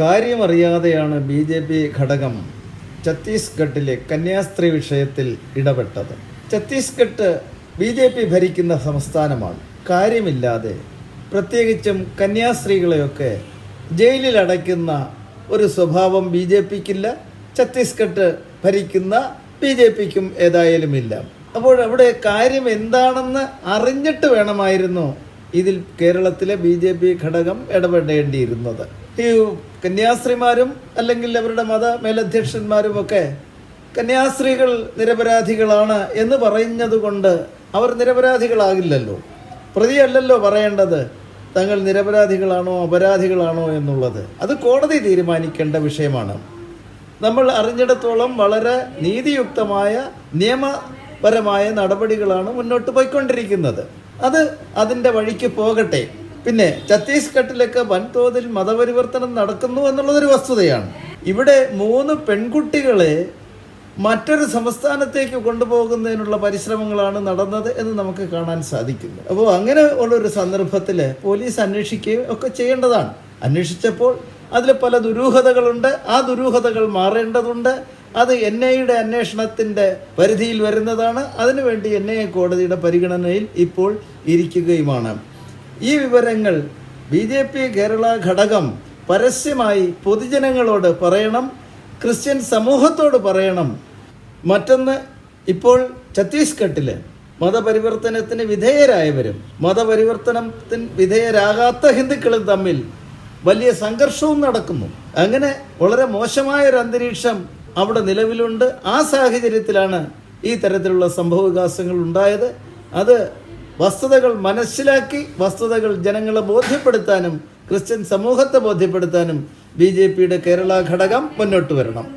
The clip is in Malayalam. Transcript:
കാര്യമറിയാതെയാണ് ബി ജെ പി ഘടകം ഛത്തീസ്ഗഡിലെ കന്യാസ്ത്രീ വിഷയത്തിൽ ഇടപെട്ടത്. ഛത്തീസ്ഗഡ് ബി ജെ പി ഭരിക്കുന്ന സംസ്ഥാനമാണ്. കാര്യമില്ലാതെ പ്രത്യേകിച്ചും കന്യാസ്ത്രീകളെയൊക്കെ ജയിലിൽ അടയ്ക്കുന്ന ഒരു സ്വഭാവം ബി ജെ പിക്കില്ല. ഛത്തീസ്ഗഡ് ഭരിക്കുന്ന ബി ജെ പിക്കും ഏതായാലും ഇല്ല അപ്പോൾ അവിടെ കാര്യം എന്താണെന്ന് അറിഞ്ഞിട്ട് വേണമായിരുന്നു ഇതിൽ കേരളത്തിലെ ബി ജെ പി ഘടകം ഇടപെടേണ്ടിയിരുന്നത്. ഈ കന്യാസ്ത്രീമാരും അല്ലെങ്കിൽ അവരുടെ മത മേലധ്യക്ഷന്മാരും ഒക്കെ കന്യാസ്ത്രീകൾ നിരപരാധികളാണ് എന്ന് പറയുന്നത് കൊണ്ട് അവർ നിരപരാധികളാകില്ലല്ലോ. പ്രതിയല്ലല്ലോ പറയേണ്ടത്. തങ്ങൾ നിരപരാധികളാണോ അപരാധികളാണോ എന്നുള്ളത്. അത് കോടതി തീരുമാനിക്കേണ്ട വിഷയമാണ്. നമ്മൾ അറിഞ്ഞിടത്തോളം വളരെ നീതിയുക്തമായ നിയമപരമായ നടപടികളാണ് മുന്നോട്ട് പോയിക്കൊണ്ടിരിക്കുന്നത്. അത് അതിന്റെ വഴിക്ക് പോകട്ടെ. പിന്നെ ഛത്തീസ്ഗഡിലൊക്കെ വൻതോതിൽ മതപരിവർത്തനം നടക്കുന്നു എന്നുള്ളതൊരു വസ്തുതയാണ്. ഇവിടെ മൂന്ന് പെൺകുട്ടികളെ മറ്റൊരു സംസ്ഥാനത്തേക്ക് കൊണ്ടുപോകുന്നതിനുള്ള പരിശ്രമങ്ങളാണ് നടന്നത് എന്ന് നമുക്ക് കാണാൻ സാധിക്കുന്നു. അപ്പോൾ അങ്ങനെ ഉള്ളൊരു സന്ദർഭത്തിൽ പോലീസ് അന്വേഷിക്കുകയും ഒക്കെ ചെയ്യേണ്ടതാണ്. അന്വേഷിച്ചപ്പോൾ അതിൽ പല ദുരൂഹതകളുണ്ട്. ആ ദുരൂഹതകൾ മാറേണ്ടതുണ്ട്. അത് എൻ ഐയുടെ അന്വേഷണത്തിന്റെ പരിധിയിൽ വരുന്നതാണ്. അതിനുവേണ്ടി എൻ ഐ കോടതിയുടെ പരിഗണനയിൽ ഇപ്പോൾ ഇരിക്കുകയുമാണ്. ഈ വിവരങ്ങൾ ബി ജെ പി കേരള ഘടകം പരസ്യമായി പൊതുജനങ്ങളോട് പറയണം ക്രിസ്ത്യൻ സമൂഹത്തോട് പറയണം. മറ്റൊന്ന് ഇപ്പോൾ ഛത്തീസ്ഗഡിൽ മതപരിവർത്തനത്തിന് വിധേയരായവരും മതപരിവർത്തനത്തിന് വിധേയരാകാത്ത ഹിന്ദുക്കളും തമ്മിൽ വലിയ സംഘർഷവും നടക്കുന്നു. അങ്ങനെ വളരെ മോശമായ ഒരു അന്തരീക്ഷം അവിടെ നിലവിലുണ്ട്. ആ സാഹചര്യത്തിലാണ് ഈ തരത്തിലുള്ള സംഭവവികാസങ്ങൾ ഉണ്ടായത്. അത് വസ്തുതകൾ മനസ്സിലാക്കി വസ്തുതകൾ ജനങ്ങളെ ബോധ്യപ്പെടുത്താനും ക്രിസ്ത്യൻ സമൂഹത്തെ ബോധ്യപ്പെടുത്താനും ബി കേരള ഘടകം മുന്നോട്ട് വരണം.